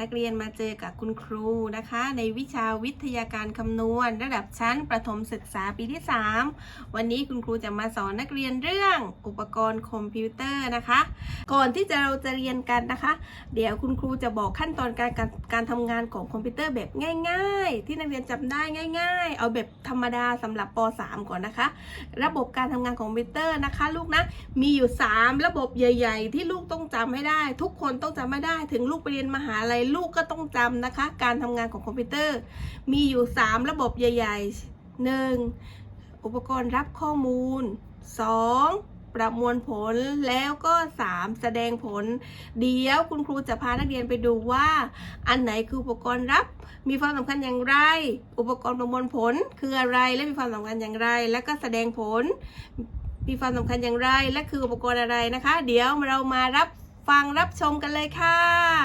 นักเรียนมาเจอกับคุณครูนะคะ ในวิชาวิทยาการคำนวณ ระดับชั้นประถมศึกษาปีที่ 3 วันนี้คุณครูจะมาสอนนักเรียนเรื่องอุปกรณ์คอมพิวเตอร์นะคะ ก่อนที่จะเราจะเรียนกันนะคะ เดี๋ยวคุณครูจะบอกขั้นตอนการการการทำงานของคอมพิวเตอร์แบบง่าย ๆ ที่นักเรียนจำได้ง่าย ๆ เอาแบบธรรมดาสำหรับป .3 ก่อนนะคะ ระบบการทำงานของคอมพิวเตอร์นะคะลูกนะมีอยู่ 3 ระบบใหญ่ ๆ ที่ลูกต้องจำให้ได้ ทุกคนต้องจำไม่ได้ถึงลูกไปเรียนมหาลัยลูกก็ต้องจำนะคะ การทำงานของคอมพิวเตอร์ มีอยู่ 3 ระบบใหญ่ ๆ 1. อุปกรณ์รับข้อมูล 2. ประมวลผลแล้วก็ 3. แสดงผล เดี๋ยวคุณครูจะพานักเรียนไปดูว่า อันไหนคืออุปกรณ์รับ มีความสำคัญอย่างไร อุปกรณ์ประมวลผลคืออะไรและมีความสำคัญอย่างไร และก็แสดงผลมีความสำคัญอย่างไร และคืออุปกรณ์อะไรนะคะ เดี๋ยวเรามารับ ฟังรับชมกันเลยค่ะ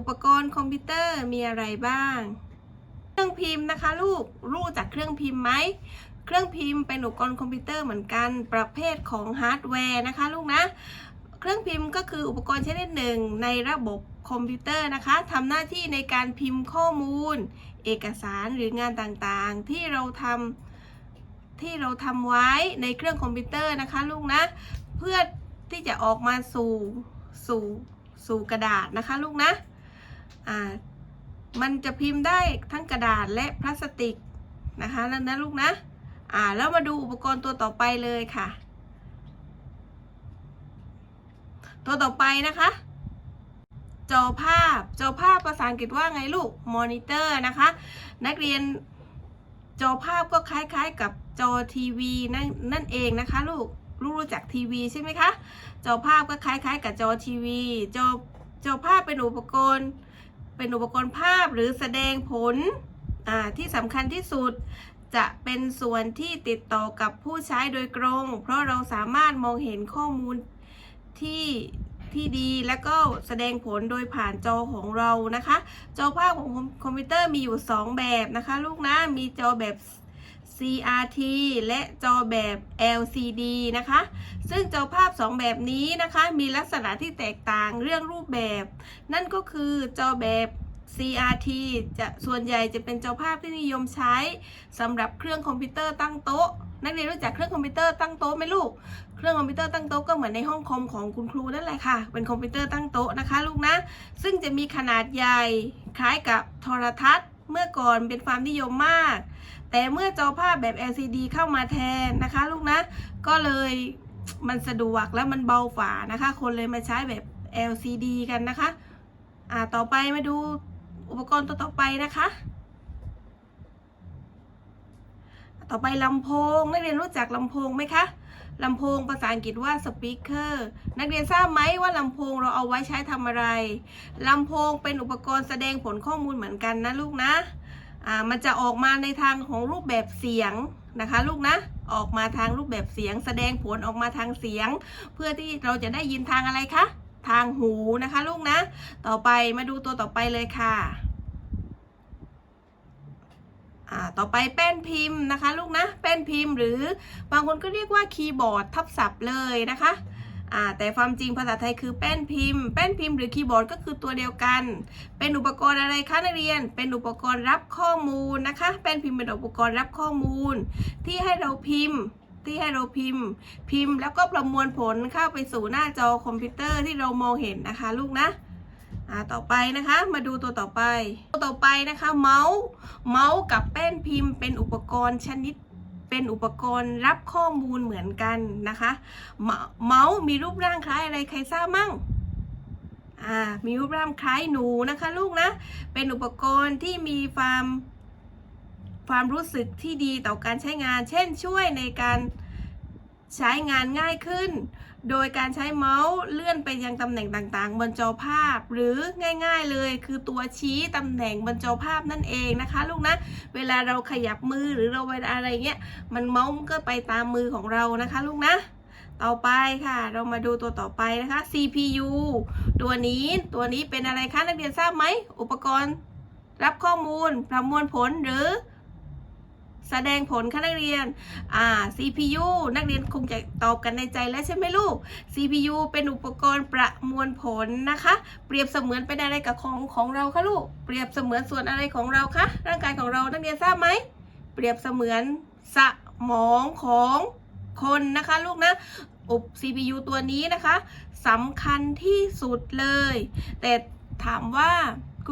อุปกรณ์คอมพิวเตอร์มีอะไรบ้าง เครื่องพิมพ์นะคะ ลูกรู้จักเครื่องพิมพ์ไหม เครื่องพิมพ์เป็นอุปกรณ์คอมพิวเตอร์เหมือนกัน ประเภทของฮาร์ดแวร์นะคะ ลูกนะ เครื่องพิมพ์ก็คืออุปกรณ์ชนิดหนึ่งในระบบคอมพิวเตอร์นะคะทำหน้าที่ในการพิมพ์ข้อมูล เอกสารหรืองานต่างๆ ที่เราทำที่เราทำไว้ในเครื่องคอมพิวเตอร์นะคะ ลูกนะ เพื่อที่จะออกมาสู่สู่ สู่กระดาษนะคะลูกนะอ่ามันจะพิมพ์ได้ทั้งกระดาษและพลาสติกนะคะแล้วนะลูกนะอ่าแล้วมาดูอุปกรณ์ตัวต่อไปเลยค่ะ ตัวต่อไปนะคะ จอภาพจอภาพภาษาอังกฤษว่าไงลูกมอนิเตอร์นะคะ นักเรียนจอภาพก็คล้ายๆกับจอทีวีนั่นนั่นเองนะคะลูกลูก รู้จักทีวีใช่ไหมคะจอภาพก็คล้ายๆ กับจอทีวีจอจอภาพเป็นอุปกรณ์ เป็นอุปกรณ์ภาพหรือแสดงผลอ่าที่สำคัญที่สุดจะเป็นส่วนที่ติดต่อกับผู้ใช้โดยตรง เพราะเราสามารถมองเห็นข้อมูลที่ที่ดีและก็แสดงผลโดยผ่านจอของเรานะคะ จอภาพของคอมพิวเตอร์มีอยู่ 2 แบบนะคะ ลูกนะมีจอแบบ CRT และจอแบบ LCD นะคะ ซึ่งจอภาพ 2 แบบนี้นะคะมีลักษณะที่แตกต่างเรื่องรูปแบบ นั่นก็คือจอแบบ CRT จะส่วนใหญ่จะเป็นจอภาพที่นิยมใช้สำหรับเครื่องคอมพิวเตอร์ตั้งโต๊ะ นักเรียนรู้จักเครื่องคอมพิวเตอร์ตั้งโต๊ะไหมลูก เครื่องคอมพิวเตอร์ตั้งโต๊ะก็เหมือนในห้องคอมของคุณครูนั่นแหละค่ะ เป็นคอมพิวเตอร์ตั้งโต๊ะนะคะลูกนะ ซึ่งจะมีขนาดใหญ่คล้ายกับโทรทัศน์ เมื่อก่อนเป็นความนิยมมาก แต่เมื่อจอภาพแบบ LCD เข้ามาแทนนะคะ ลูกนะ ก็เลยมันสะดวกและมันเบาฝานะคะ คนเลยมาใช้แบบ LCD กันนะคะ อ่าต่อไปมาดูอุปกรณ์ตัวต่อไปนะคะ ต่อไปลำโพง นักเรียนรู้จักลำโพงไหมคะลำโพงภาษาอังกฤษว่า speaker นักเรียนทราบไหมว่าลำโพงเราเอาไว้ใช้ทำอะไรลำโพงเป็นอุปกรณ์แสดงผลข้อมูลเหมือนกันนะลูกนะ อ่ามันจะออกมาในทางของรูปแบบเสียงนะคะ ลูกนะออกมาทางรูปแบบเสียง แสดงผลออกมาทางเสียง เพื่อที่เราจะได้ยินทางอะไรคะทางหูนะคะลูกนะ ต่อไปมาดูตัวต่อไปเลยค่ะต่อไปแป้นพิมพ์นะคะ ลูกนะแป้นพิมพ์หรือบางคนก็เรียกว่าคีย์บอร์ดทับศัพท์เลยนะคะ อ่าแต่ความจริงภาษาไทยคือแป้นพิมพ์ แป้นพิมพ์หรือคีย์บอร์ดก็คือตัวเดียวกัน เป็นอุปกรณ์อะไรคะนักเรียน เป็นอุปกรณ์รับข้อมูลนะคะ แป้นพิมพ์เป็นอุปกรณ์รับข้อมูล ที่ให้เราพิมพ์ที่ให้เราพิมพ์ พิมพ์แล้วก็ประมวลผลเข้าไปสู่หน้าจอคอมพิวเตอร์ที่เรามองเห็นนะคะ ลูกนะอ่าต่อไปนะคะ มาดูตัวต่อไป ตัวต่อไปนะคะ เมาส์ เมาส์กับแป้นพิมพ์เป็นอุปกรณ์ชนิด เป็นอุปกรณ์รับข้อมูลเหมือนกันนะคะ เมาส์มีรูปร่างคล้ายอะไรใครทราบมั่งอ่ามีรูปร่างคล้ายหนูนะคะลูกนะ เป็นอุปกรณ์ที่มีความความรู้สึกที่ดีต่อการใช้งาน เช่นช่วยในการ ใช้งานง่ายขึ้น โดยการใช้เมาส์เลื่อนไปยังตำแหน่งต่างๆ บนจอภาพ หรือง่ายๆเลยคือตัวชี้ตำแหน่งบนจอภาพนั่นเองนะคะ ลูกนะ เวลาเราขยับมือหรือเราเวลาอะไรเงี้ย มันเมาส์ก็ไปตามมือของเรานะคะ ลูกนะต่อไปค่ะ เรามาดูตัวต่อไปนะคะ CPU ตัวนี้ตัวนี้เป็นอะไรคะ นักเรียนทราบไหม อุปกรณ์รับข้อมูลประมวลผลหรือ แสดงผลค่ะนักเรียนอ่า CPU นักเรียนคงจะตอบกันในใจแล้วใช่ไหมลูก CPU เป็นอุปกรณ์ประมวลผลนะคะ เปรียบเสมือนเป็นอะไรกับของของเราคะลูก เปรียบเสมือนส่วนอะไรของเราคะ ร่างกายของเรานักเรียนทราบไหม เปรียบเสมือนสมองของคนนะคะลูกนะอุป CPU ตัวนี้นะคะสำคัญที่สุดเลย แต่ถามว่า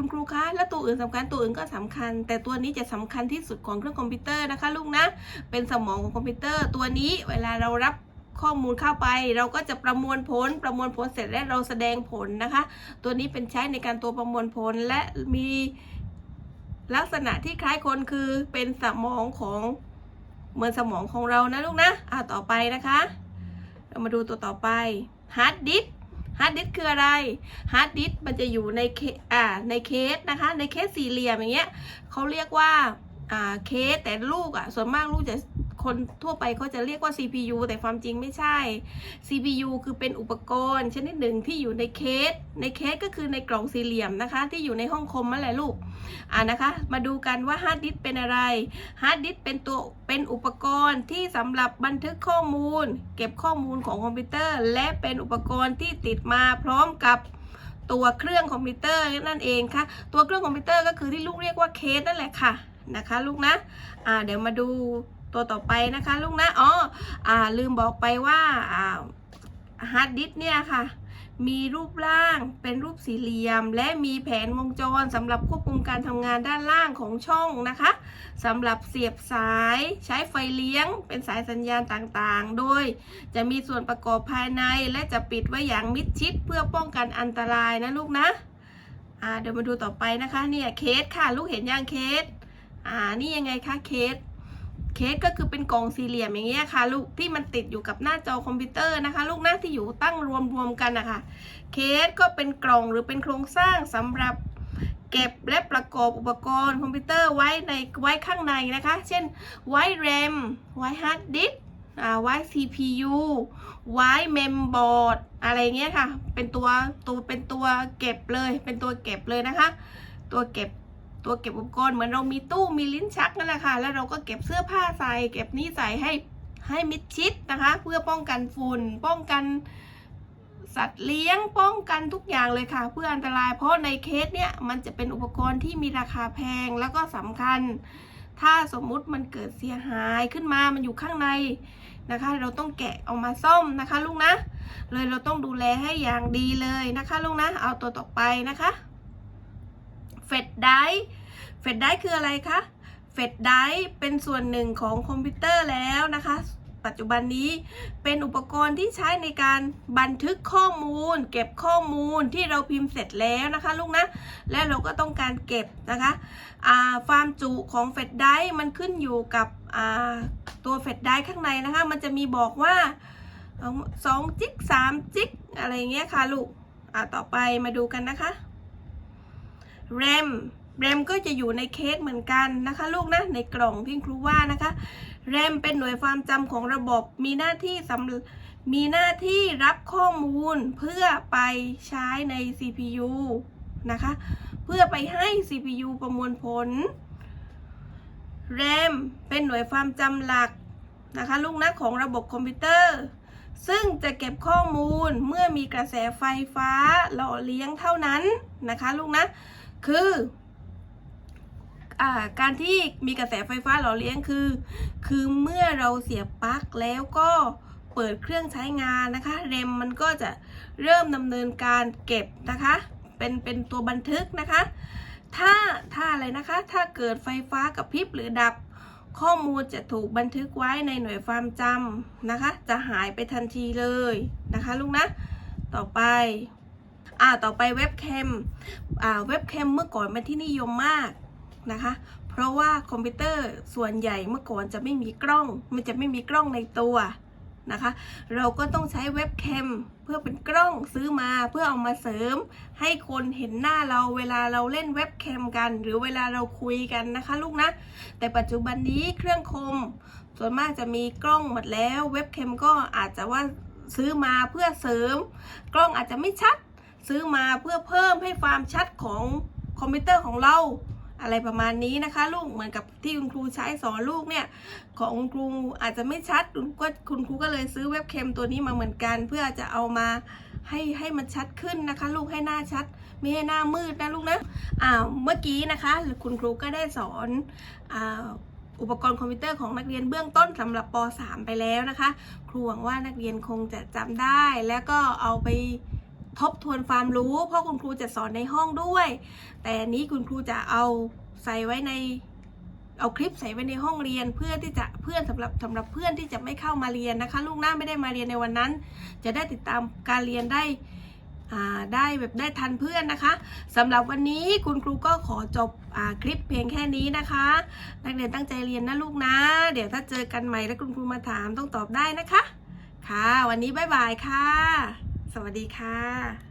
คุณครูคะ แล้วตัวอื่นสำคัญตัวอื่นก็สำคัญ แต่ตัวนี้จะสำคัญที่สุดของเครื่องคอมพิวเตอร์นะคะลูกนะ เป็นสมองของคอมพิวเตอร์ ตัวนี้เวลาเรารับข้อมูลเข้าไปเราก็จะประมวลผล ประมวลผลเสร็จแล้วเราแสดงผลนะคะ ตัวนี้เป็นใช้ในการตัวประมวลผลและมีลักษณะที่คล้ายคนคือเป็นสมองของเหมือนสมองของเรานะลูกนะอ่าต่อไปนะคะ เรามาดูตัวต่อไปฮาร์ดดิส ฮาร์ดดิสคืออะไรฮาร์ดดิสมันจะอยู่ในเคอ่าในเคสนะคะในเคสสี่เหลี่ยมอย่างเงี้ยเขาเรียกว่าอ่าเคสแต่ลูกอะส่วนมากลูกจะ คนทั่วไปเขาจะเรียกว่า CPU แต่ความจริงไม่ใช่ CPU คือเป็นอุปกรณ์ชนิดหนึ่งที่อยู่ในเคส ในเคสก็คือในกล่องสี่เหลี่ยมนะคะ ที่อยู่ในห้องคอมนั่นแหละลูกอ่านะคะ มาดูกันว่าฮาร์ดดิสเป็นอะไรฮาร์ดดิสเป็นตัวเป็นอุปกรณ์ที่สำหรับบันทึกข้อมูล เก็บข้อมูลของคอมพิวเตอร์ และเป็นอุปกรณ์ที่ติดมาพร้อมกับตัวเครื่องคอมพิวเตอร์นั่นเองค่ะ ตัวเครื่องคอมพิวเตอร์ก็คือที่ลูกเรียกว่าเคสนั่นแหละค่ะนะคะ ลูกนะ อ่า เดี๋ยวมาดู ตัวต่อไปนะคะลูกนะอ๋ออ่าลืมบอกไปว่าอ่าฮาร์ดดิสเนี่ยค่ะ มีรูปร่างเป็นรูปสี่เหลี่ยม และมีแผนวงจรสำหรับควบคุมการทำงานด้านล่างของช่องนะคะสำหรับเสียบสายใช้ไฟเลี้ยง เป็นสายสัญญาณต่างๆ โดยจะมีส่วนประกอบภายในและจะปิดไว้อย่างมิดชิดเพื่อป้องกันอันตรายนะลูกนะอ่าเดี๋ยวมาดูต่อไปนะคะเนี่ยเคสค่ะ ลูกเห็นยังเคสอ่านี่ยังไงคะเคส เคสก็คือเป็นกล่องสี่เหลี่ยมอย่างเงี้ยค่ะ ลูกที่มันติดอยู่กับหน้าจอคอมพิวเตอร์นะคะ ลูกหน้าที่อยู่ตั้งรวมรวมๆกันนะคะเคสก็เป็นกล่องหรือเป็นโครงสร้างสำหรับเก็บและประกอบอุปกรณ์คอมพิวเตอร์ไว้ในไว้ข้างในนะคะ เช่นไว้ RAM ไว้ฮาร์ดดิสก์อ่าไว้ CPU ไว้เมมบอร์ดอะไรเงี้ยค่ะ เป็นตัวตัวเป็นตัวเก็บเลย เป็นตัวเก็บเลยนะคะ ตัวเก็บ ตัวเก็บอุปกรณ์เหมือนเรามีตู้มีลิ้นชักนั่นแหละค่ะ แล้วเราก็เก็บเสื้อผ้าใส่ เก็บนี่ใส่ให้ให้มิดชิดนะคะ เพื่อป้องกันฝุ่น ป้องกันสัตว์เลี้ยงป้องกันทุกอย่างเลยค่ะ เพื่ออันตรายเพราะในเคสเนี่ยมันจะเป็นอุปกรณ์ที่มีราคาแพงแล้วก็สำคัญ ถ้าสมมุติมันเกิดเสียหายขึ้นมามันอยู่ข้างในนะคะ เราต้องแกะออกมาซ่อมนะคะลูกนะ เลยเราต้องดูแลให้อย่างดีเลยนะคะลูกนะ เอาตัวต่อไปนะคะ เฟดไดเฟดไดร์คืออะไรคะเฟดไดร์เป็นส่วนหนึ่งของคอมพิวเตอร์แล้วนะคะ ปัจจุบันนี้เป็นอุปกรณ์ที่ใช้ในการบันทึกข้อมูล เก็บข้อมูลที่เราพิมพ์เสร็จแล้วนะคะลูกนะ และเราก็ต้องการเก็บนะคะความจุของเฟดไดร์มันขึ้นอยู่กับตัวเฟดไดร์ข้างในนะคะ มันจะมีบอกว่าสองจิกสามจิกอะไรเงี้ยค่ะลูก อ่าต่อไปมาดูกันนะคะ RAM RAM ก็จะอยู่ในเคสเหมือนกันนะคะ ลูกนะในกล่องที่ครูว่านะคะ RAM เป็นหน่วยความจำของระบบมีหน้าที่สำมีหน้าที่รับข้อมูลเพื่อไปใช้ใน CPU นะคะ เพื่อไปให้ CPU ประมวลผล RAM เป็นหน่วยความจำหลักนะคะ ลูกนะของระบบคอมพิวเตอร์ ซึ่งจะเก็บข้อมูลเมื่อมีกระแสไฟฟ้าหล่อเลี้ยงเท่านั้นนะคะ ลูกนะ คืออการที่มีกระแสไฟฟ้าหล่อเลี้ยงคือ คือเมื่อเราเสียบปลั๊กแล้วก็เปิดเครื่องใช้งานนะคะ เรมมันก็จะเริ่มดำเนินการเก็บนะคะ เป็นเป็นตัวบันทึกนะคะ ถ้าถ้าอะไรนะคะ ถ้าเกิดไฟฟ้ากับพริบหรือดับ ข้อมูลจะถูกบันทึกไว้ในหน่วยความจำนะคะ จะหายไปทันทีเลยนะคะลูกนะ ต่อไป อ่าต่อไปเว็บแคมอ่าเว็บแคมเมื่อก่อนเป็นที่นิยมมากนะคะ เพราะว่าคอมพิวเตอร์ส่วนใหญ่เมื่อก่อนจะไม่มีกล้อง มันจะไม่มีกล้องในตัวนะคะ เราก็ต้องใช้เว็บแคมเพื่อเป็นกล้องซื้อมาเพื่อเอามาเสริม ให้คนเห็นหน้าเราเวลาเราเล่นเว็บแคมกัน หรือเวลาเราคุยกันนะคะ ลูกนะ แต่ปัจจุบันนี้เครื่องคม ส่วนมากจะมีกล้องหมดแล้ว เว็บแคมก็อาจจะว่าซื้อมาเพื่อเสริม กล้องอาจจะไม่ชัด ซื้อมาเพื่อเพิ่มให้ความชัดของคอมพิวเตอร์ของเราอะไรประมาณนี้นะคะ ลูกเหมือนกับที่คุณครูใช้สอนลูกเนี่ย ของคุณครูอาจจะไม่ชัดคุณก็คุณครูก็เลยซื้อเว็บแคมตัวนี้มาเหมือนกัน เพื่อจะเอามาให้ให้มันชัดขึ้นนะคะ ลูกให้หน้าชัด ไม่ให้หน้ามืดนะลูกนะอ่าเมื่อกี้นะคะคุณครูก็ได้สอนอ่าอุปกรณ์คอมพิวเตอร์ของนักเรียนเบื้องต้นสำหรับป .3 ไปแล้วนะคะ ครูหวังว่านักเรียนคงจะจำได้แล้วก็เอาไป ทบทวนความรู้ เพราะคุณครูจะสอนในห้องด้วย แต่นี้คุณครูจะเอาใส่ไว้ในเอาคลิปใส่ไว้ในห้องเรียนเพื่อที่จะเพื่อนสำหรับสำหรับเพื่อนที่จะไม่เข้ามาเรียนนะคะ ลูกหน้าไม่ได้มาเรียนในวันนั้น จะได้ติดตามการเรียนได้อ่าได้แบบได้ทันเพื่อนนะคะสำหรับวันนี้คุณครูก็ขอจบอ่าคลิปเพียงแค่นี้นะคะ นักเรียนตั้งใจเรียนนะลูกนะ เดี๋ยวถ้าเจอกันใหม่แล้วคุณครูมาถามต้องตอบได้นะคะ ค่ะ วันนี้บ๊ายบายค่ะ สวัสดีค่ะ